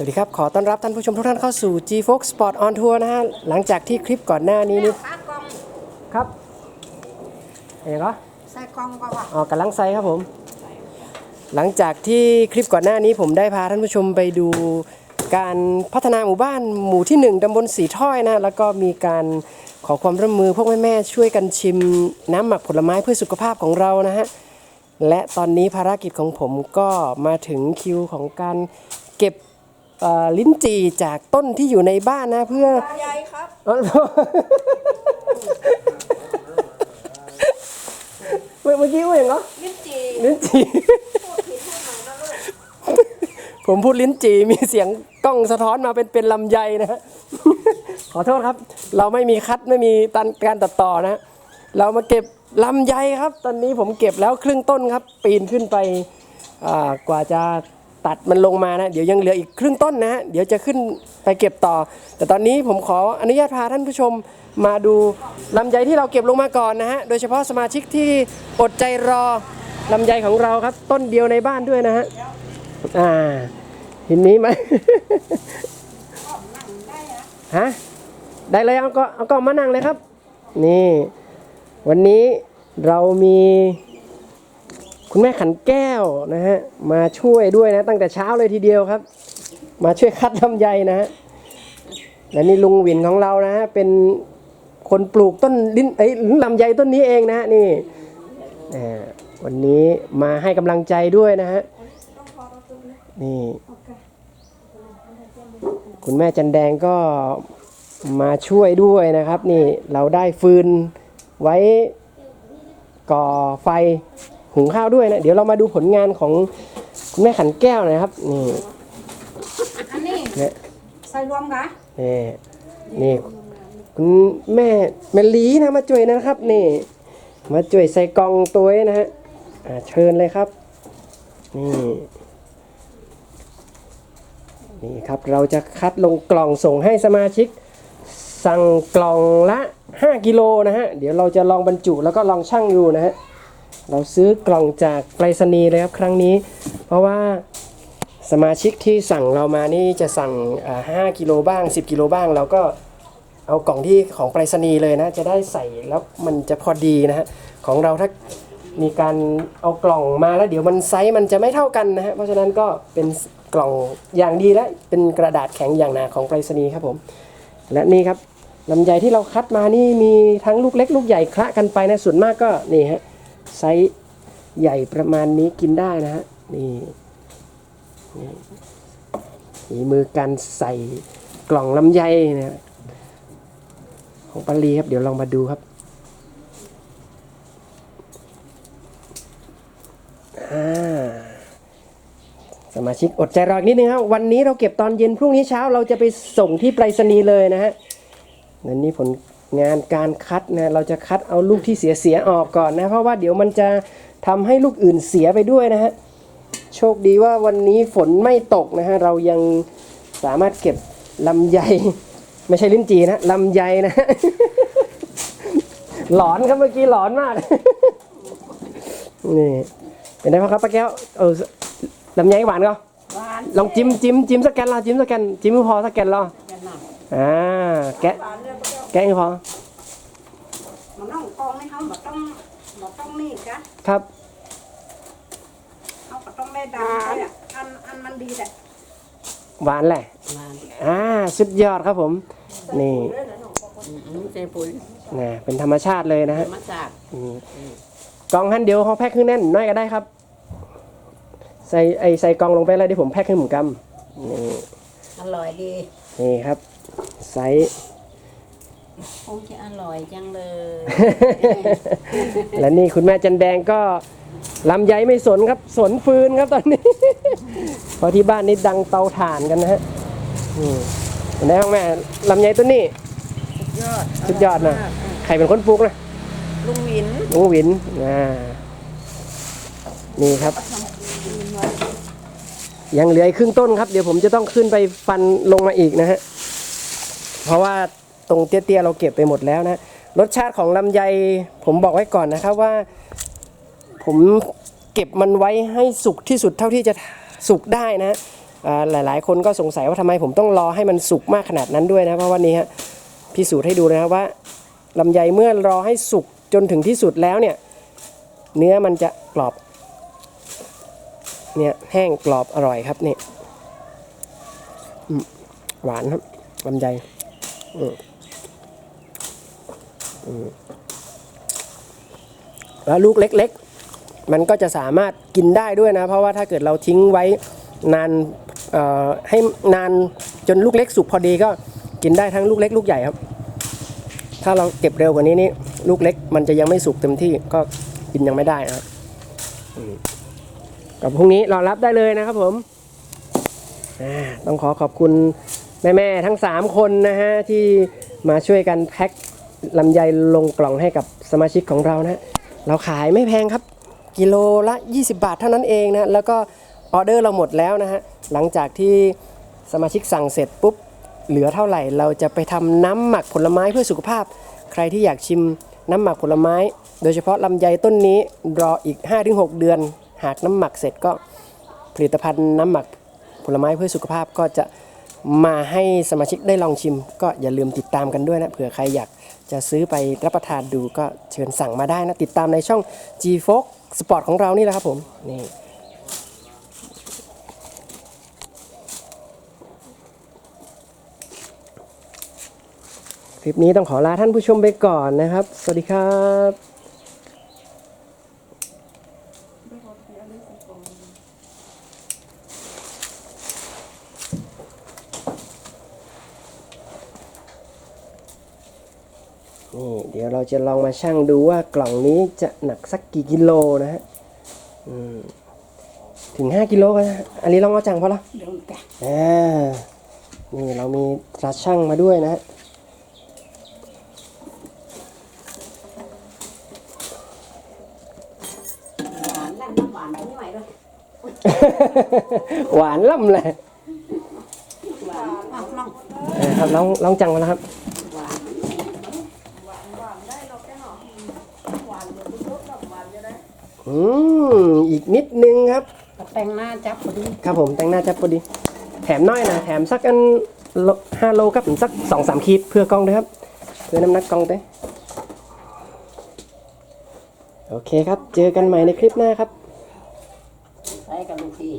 สวัสดีครับ ขอต้อนรับท่านผู้ชมทุกท่านเข้าสู่ G Fox Sport on Tour นะฮะ หลังจากที่คลิปก่อนหน้านี้นี่ปากองครับเอ๋ก็ใส่กองก็ว่าอ๋อกำลังไซครับผม หลังจากที่คลิปก่อนหน้านี้ผมได้พาท่านผู้ชมไปดูการพัฒนาหมู่บ้านหมู่ที่ 1ตำบลสีถ้อยนะ แล้วก็มีการขอความร่วมมือพวกแม่ๆช่วยกันชิมน้ำหมักผลไม้เพื่อสุขภาพของเรานะฮะ และตอนนี้ภารกิจของผมก็มาถึงคิวของการเก็บ เอ่อลิ้นจี่จากต้นที่อยู่ในบ้านนะเพื่อใหญ่ครับเอ้าเมื่อเมื่อกี้ว่าอย่างเหรอลิ้นจี่ลิ้นจี่ พูดผิดพูดใหม่นะลูก ผมพูดลิ้นจี่มีเสียงกล้องสะท้อนมาเป็นเป็นลำไยนะฮะ ขอโทษครับ เราไม่มีคัดไม่มีตันการตัดต่อนะฮะเรามาเก็บลำไยครับ ตอนนี้ผมเก็บแล้วครึ่งต้นครับ ปีนขึ้นไปอ่ากว่าจะ ตัดมันลงมานะ เดี๋ยวยังเหลืออีกครึ่งต้นนะฮะเดี๋ยวจะขึ้นไปเก็บต่อ แต่ตอนนี้ผมขออนุญาตพาท่านผู้ชมมาดูลำไยที่เราเก็บลงมาก่อนนะฮะ โดยเฉพาะสมาชิกที่อดใจรอลำไยของเราครับ ต้นเดียวในบ้านด้วยนะฮะ อ่าเห็นนี้ไหมฮะ ได้เลยเอาก็เอาก็มานั่งเลยครับ นี่ วันนี้เรามี คุณแม่ขันแก้วนะฮะมาช่วยด้วยนะตั้งแต่เช้าเลยทีเดียวครับ มาช่วยคัดลำไยนะฮะและนี่ลุงวินของเรานะฮะเป็นคนปลูกต้นลิ้นเอ้ลำไยต้นนี้เองนะฮะนี่วันนี้มาให้กำลังใจด้วยนะฮะนี่คุณแม่จันแดงก็มาช่วยด้วยนะครับ นี่เราได้ฟืนไว้ก่อไฟ หุงข้าวด้วยนะ เดี๋ยวเรามาดูผลงานของคุณแม่ขันแก้วหนะครับ นี่อันนี้เนี่ยใส่รวมกันนี่นี่คุณแม่แม่ลีนะมาช่วยนะครับนี่ มาช่วยใส่กล่องตัวไว้นะฮะอ่าเชิญเลยครับ นี่นี่ครับเราจะคัดลงกล่องส่งให้สมาชิก สั่งกล่องละ 5 กิโลนะฮะ เดี๋ยวเราจะลองบรรจุแล้วก็ลองชั่งดูนะฮะ เราซื้อกล่องจากไปรษณีย์เลยครับครั้งนี้ เพราะว่าสมาชิกที่สั่งเรามานี่จะสั่งอ่า5กิโลบ้าง 10 กิโลบ้างเราก็เอากล่องที่ของไปรษณีย์เลยนะ จะได้ใส่แล้วมันจะพอดีนะฮะของเราถ้ามีการเอากล่องมาแล้วเดี๋ยวมันไซส์มันจะไม่เท่ากันนะฮะเพราะฉะนั้นก็เป็นกล่องอย่างดีและเป็นกระดาษแข็งอย่างหนาของไปรษณีย์ครับผม และนี่ครับลำไยที่เราคัดมานี่มีทั้งลูกเล็กลูกใหญ่คละกันไปนะส่วนมากก็นี่ฮะ ไซส์ใหญ่ประมาณนี้กินได้นะฮะนี่นี่มือการใส่กล่องลำไยนะของปารีครับเดี๋ยวลองมาดูครับอ่าสมาชิกอดใจรออีกนิดนึงครับวันนี้เราเก็บตอนเย็นพรุ่งนี้เช้าเราจะไปส่งที่ไปรษณีย์เลยนะฮะนั่นนี่ผล งานการคัดนะเราจะคัดเอาลูกที่เสียเสียๆออกก่อนนะ เพราะว่าเดี๋ยวมันจะทำให้ลูกอื่นเสียไปด้วยนะฮะโชคดีว่าวันนี้ฝนไม่ตกนะฮะเรายังสามารถเก็บลำไยไม่ใช่ลิ้นจีนะลำไยนะ หลอนครับเมื่อกี้หลอนมากนี่เป็นไงบ้างครับป้าแก้วเออลำไยหวานก็หวานลองจิ้มจิ้มจิ้มสแกนเราจิ้มสแกนจิ้มไม่พอสแกนเราแค่นั้นอ่าแกะ หวานเลยพวกเราแกะไม่พอมันต้องกองให้เขาบ่ต้องบ่ต้องนี่กันครับเขาก็ต้องได้ดำเลยอะอันอันมันดีแหละหวานแหละมาอ่าสุดยอดครับผม นี่อันนี้เจปุ๋ยนะเป็นธรรมชาติเลยนะฮะมาจากอืมกล่องหันเดียวเขาแพ็คขึ้นแน่นน้อยก็ได้ครับ ใส่ไอใส่กล่องลงไปแล้วเดี๋ยวผมแพ็คให้หมุนกำนี่อร่อยดี นี่ครับไซส์ค งจะอร่อยจังเลย และนี่คุณแม่จันแดงก็ลำไยไม่สนครับสนฟืนครับตอนนี้ เพราะที่บ้านนี่ดังเตาถ่านกันนะฮะอืมเห็นไหมครับแม่ลำไยตัวนี้ยอดสุดยอดนะใครเป็นคนปลูกนะลุงวินลุงหวินอ่านี่ครับ ยังเหลืออีกครึ่งต้นครับ เดี๋ยวผมจะต้องขึ้นไปฟันลงมาอีกนะฮะ เพราะว่า ตรงเตี้ยๆเราเก็บไปหมดแล้วนะรสชาติของลำไยผมบอกไว้ก่อนนะครับว่า ผมเก็บมันไว้ให้สุกที่สุดเท่าที่จะสุกได้นะหลายๆ คนก็สงสัยว่าทำไมผมต้องรอให้มันสุกมากขนาดนั้นด้วยนะเพราะวันนี้ฮะพิสูจน์ให้ดูนะว่าลำไยเมื่อรอให้สุกจนถึงที่สุดแล้วเนี่ย เนื้อมันจะกรอบเนี่ยแห้งกรอบอร่อยครับนี่หวานครับลำไยอืมอืม แล้วลูกเล็กๆ มันก็จะสามารถกินได้ด้วยนะ เพราะว่าถ้าเกิดเราทิ้งไว้นานให้นานจนลูกเล็กสุกพอดีก็กินได้ทั้งลูกเล็กลูกใหญ่ครับ ถ้าเราเก็บเร็วกว่านี้นี่ลูกเล็กมันจะยังไม่สุกเต็มที่ก็กินยังไม่ได้นะครับกับพรุ่งนี้รอรับได้เลยนะครับผม ต้องขอขอบคุณแม่ ๆ ทั้ง 3 คนนะฮะ ที่มาช่วยกันแพ็ค ลำไยลงกล่องให้กับสมาชิกของเรานะเราขายไม่แพงครับ กิโลละ 20 บาทเท่านั้นเองนะแล้วก็ออเดอร์เราหมดแล้วนะฮะหลังจากที่สมาชิกสั่งเสร็จปุ๊บเหลือเท่าไหร่เราจะไปทำน้ำหมักผลไม้เพื่อสุขภาพ ใครที่อยากชิมน้ำหมักผลไม้ โดยเฉพาะลำไยต้นนี้รออีก 5-6 เดือน หากน้ำหมักเสร็จก็ผลิตภัณฑ์น้ำหมักผลไม้เพื่อสุขภาพก็จะ มาให้สมาชิกได้ลองชิม ก็อย่าลืมติดตามกันด้วยนะเผื่อใครอยากจะซื้อไปรับประทานดูก็เชิญสั่งมาได้นะ ติดตามในช่อง G f o x Sport ของเรานี่แหละครับผมนี่คลิปนี้ต้องขอลาท่านผู้ชมไปก่อนนะครับ สวัสดีครับ นี่เดี๋ยวเราจะลองมาชั่งดูว่ากล่องนี้จะหนักสักกี่กิโลนะฮะอืมถึง 5 กิโลกันนะอันนี้ลองเอาจังพอละเดี๋ยวแกะอ่านี่เรามีตราชั่งมาด้วยนะฮะหวานแล้วน้ำหวานไม่ไหวแล้วหวานล่ำเลยหวานอ้าวน้องเออครับลองลองจังมาแล้วครับ หวาน อืมอีกนิดนึงครับ แต่งหน้าจับพอดีครับผมแต่งหน้าจับพอดี แถมน้อยนะแถมสักอันโลห้าโลครับถึงสักสองสามขีดเพื่อกล้องด้วยครับเพื่อน้ำหนักกล้องด้วยโอเคครับ เจอกันใหม่ในคลิปหน้าครับใส่กับลูกพี่